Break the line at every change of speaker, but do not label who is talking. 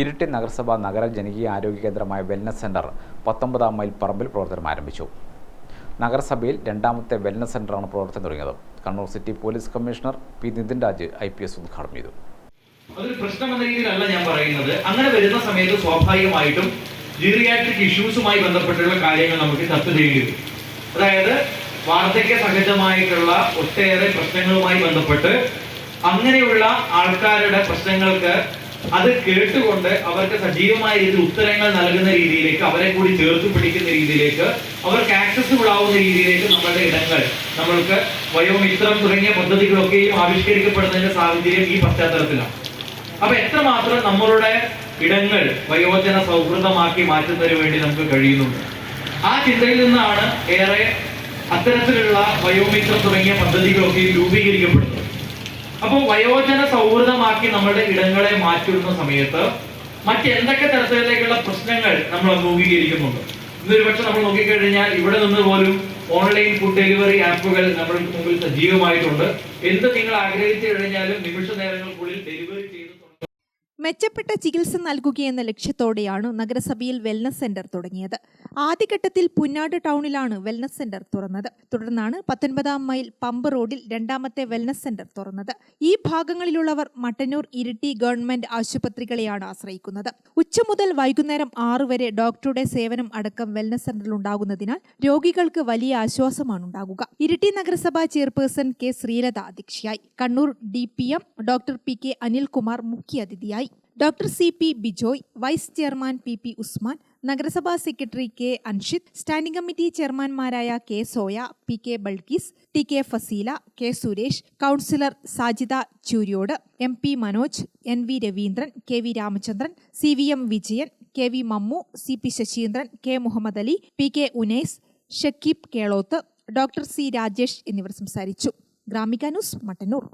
ഇരിട്ടി നഗരസഭ നഗര ജനകീയ ആരോഗ്യ കേന്ദ്രമായ വെൽനസ് സെന്റർ പത്തൊമ്പതാം മൈൽ പറമ്പിൽ പ്രവർത്തനം ആരംഭിച്ചു. നഗരസഭയിൽ രണ്ടാമത്തെ വെൽനസ് സെന്ററാണ് പ്രവർത്തനം തുടങ്ങിയത്. Kannur city police commissioner P Nithin Raj I P S ഉദ്ഘാടനം ചെയ്തു.
അതൊരു പ്രശ്നം രീതിയിലല്ല ഞാൻ പറയുന്നത്. അങ്ങനെ വരുന്ന സമയത്ത് സ്വാഭാവികമായിട്ടും ജീറിയാട്രിക് ഇഷ്യൂസുമായി ബന്ധപ്പെട്ടുള്ള കാര്യങ്ങൾ നമുക്ക് ചർച്ച ചെയ്യേണ്ടി വരും. അതായത് വാർദ്ധക്യ സഹജമായിട്ടുള്ള ഒട്ടേറെ പ്രശ്നങ്ങളുമായി ബന്ധപ്പെട്ട് അങ്ങനെയുള്ള ആൾക്കാരുടെ പ്രശ്നങ്ങൾക്ക് അത് കേട്ടുകൊണ്ട് അവർക്ക് സജീവമായ രീതിയിൽ ഉത്തരങ്ങൾ നൽകുന്ന രീതിയിലേക്ക് അവരെ കൂടി ചേർത്ത് പിടിക്കുന്ന രീതിയിലേക്ക് അവർക്ക് ആക്സസിബിൾ ആവുന്ന രീതിയിലേക്ക് നമ്മളുടെ ഇടങ്ങൾ നമ്മൾക്ക് വയോമിത്രം തുടങ്ങിയ പദ്ധതികളൊക്കെയും ആവിഷ്കരിക്കപ്പെടുന്നതിന്റെ സാഹചര്യം ഈ പശ്ചാത്തലത്തിലാണ്. അപ്പൊ എത്രമാത്രം നമ്മളുടെ ഇടങ്ങൾ വയോജന സൗഹൃദമാക്കി മാറ്റുന്നതിന് വേണ്ടി നമുക്ക് കഴിയുന്നുണ്ട്? ആ ചിന്തയിൽ നിന്നാണ് ഏറെ അത്തരത്തിലുള്ള വയോമിത്രം തുടങ്ങിയ പദ്ധതികളൊക്കെ രൂപീകരിക്കപ്പെടുന്നത്. അപ്പോൾ വയോജന സൗഹൃദമാക്കി നമ്മുടെ ഇടങ്ങളെ മാറ്റുന്ന സമയത്ത് മറ്റെന്തൊക്കെ തരത്തിലേക്കുള്ള പ്രശ്നങ്ങൾ നമ്മൾ അഭിമുഖീകരിക്കുന്നുണ്ട്? ഇന്നൊരു പക്ഷെ നമ്മൾ നോക്കിക്കഴിഞ്ഞാൽ ഇവിടെ നിന്ന് പോലും ഓൺലൈൻ ഫുഡ് ഡെലിവറി ആപ്പുകൾ നമ്മുടെ മുമ്പിൽ സജീവമായിട്ടുണ്ട്. എന്ത് നിങ്ങൾ ആഗ്രഹിച്ചു കഴിഞ്ഞാലും നിമിഷ നേരങ്ങൾക്കുള്ളിൽ ഡെലിവറി തുടങ്ങും
മെച്ചപ്പെട്ട ചികിത്സ നൽകുകയെന്ന ലക്ഷ്യത്തോടെയാണ് നഗരസഭയിൽ വെൽനസ് സെന്റർ തുടങ്ങിയത്. ആദ്യഘട്ടത്തിൽ പുന്നാട് ടൗണിലാണ് വെൽനസ് സെന്റർ തുറന്നത്. തുടർന്നാണ് പത്തൊൻപതാം മൈൽ പമ്പ് റോഡിൽ രണ്ടാമത്തെ വെൽനസ് സെന്റർ തുറന്നത്. ഈ ഭാഗങ്ങളിലുള്ളവർ മട്ടന്നൂർ ഇരിട്ടി ഗവൺമെന്റ് ആശുപത്രികളെയാണ് ആശ്രയിക്കുന്നത്. ഉച്ച മുതൽ വൈകുന്നേരം ആറു വരെ ഡോക്ടറുടെ സേവനം അടക്കം വെൽനസ് സെന്ററിൽ ഉണ്ടാകുന്നതിനാൽ രോഗികൾക്ക് വലിയ ആശ്വാസമാണ് ഉണ്ടാകുക. ഇരിട്ടി നഗരസഭാ ചെയർപേഴ്സൺ കെ ശ്രീലത അധ്യക്ഷയായി. Kannur D doctor P K Anilkumar മുഖ്യാതിഥിയായി doctor C P Bijoy vice chairman P P Usman നഗരസഭാ secretary K Anshith standing committee ചെയർമാൻമാരായ K Soya P K Balkees T K Faseela K Suresh councillor Sajida Chooryod M P Manoj N V Raveendran K V Ramachandran C V M Vijayan K V Mammu C P Saseendran K Muhammad Ali P K Unais Shakeeb Keloth doctor C Rajesh എന്നിവർ സംസാരിച്ചു. Gramika news Mattannur.